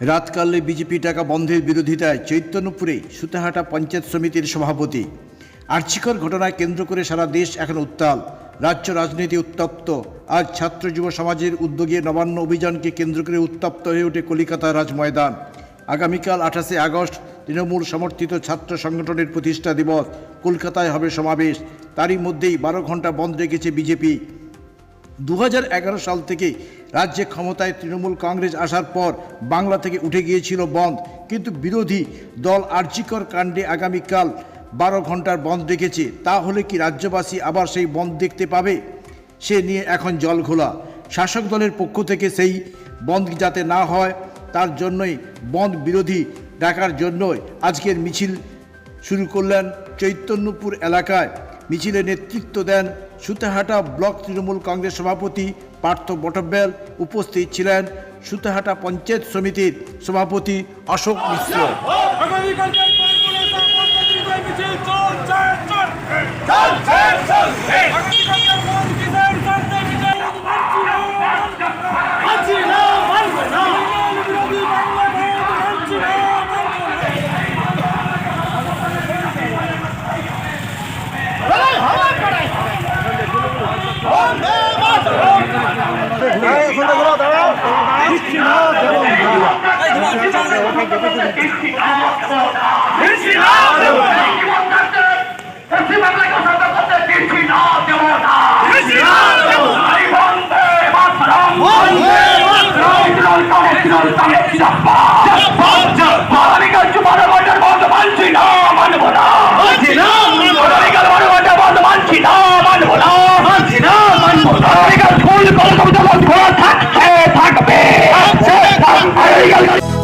রাতকালে BJP টাকা বন্ধের বিরোধিতায় চৈতন্যপুরে সুতাহাটা পঞ্চায়েত সমিতির সভাপতি। আর্চিকর ঘটনায় কেন্দ্র করে সারা দেশ এখন উত্তাল। রাজ্য রাজনীতি উত্তপ্ত। আজ ছাত্র যুব সমাজের উদ্যোগে নবান্ন অভিযানকে কেন্দ্র করে উত্তপ্ত হয়ে ওঠে কলিকাতা রাজ ময়দান আগামীকাল আঠাশে আগস্ট তৃণমূল সমর্থিত ছাত্র সংগঠনের প্রতিষ্ঠা দিবস। কলকাতায় হবে সমাবেশ। তারই মধ্যেই বারো ঘণ্টা বন্ধ রেখেছে বিজেপি। দু হাজার এগারো সাল থেকে রাজ্যে ক্ষমতায় তৃণমূল কংগ্রেস আসার পর বাংলা থেকে উঠে গিয়েছিল বন্ধ। কিন্তু বিরোধী দল আর্জিকর কাণ্ডে আগামীকাল বারো ঘণ্টার বন্ধ রেখেছে তাহলে কি রাজ্যবাসী আবার সেই বন্ধ দেখতে পাবে? সে নিয়ে এখন জল ঘোলা। শাসক দলের পক্ষ থেকে সেই বন্ধ যাতে না হয়, তার জন্যই বন্ধ বিরোধী ডাকার জন্যই আজকের মিছিল শুরু করলেন চৈতন্যপুর এলাকায়। মিছিলে নেতৃত্ব দেন সুতাহাটা ব্লক তৃণমূল কংগ্রেস সভাপতি পার্থ বটব্যাল উপস্থিত ছিলেন সুতাহাটা পঞ্চায়েত সমিতির সভাপতি অশোক মিশ্র। চল চল পদ্ধতিতে মিছিল চলছে চলছে চলছে চলছে আগামীকালকের মন কিসের চলছে মিছিল আছি না মানব না বিরোধী বাংলা ভোট মানছি না লড়াই হবে লড়াই হবে বন্দে মাতরম দিচ্ছি না দেব না মানব না মানছি না মানব না স্কুল কলকাতা বন্ধ করা থাকছে থাকবে থাকছে থাকবে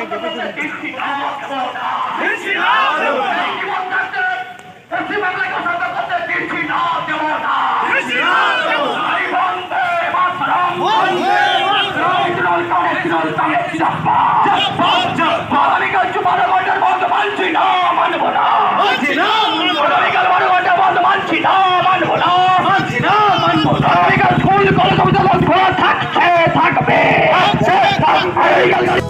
দিচ্ছি না দেব না দিচ্ছি না দেব না দিচ্ছি না দেব না বন্দে মাতরম বন্দে মাতরম মানছি না মানব না মানছি না বন্ধ মানছি না মানব না মানছি না মানব না স্কুল কলকাতা বন্ধ করা থাকছে থাকবে থাকছে থাকবে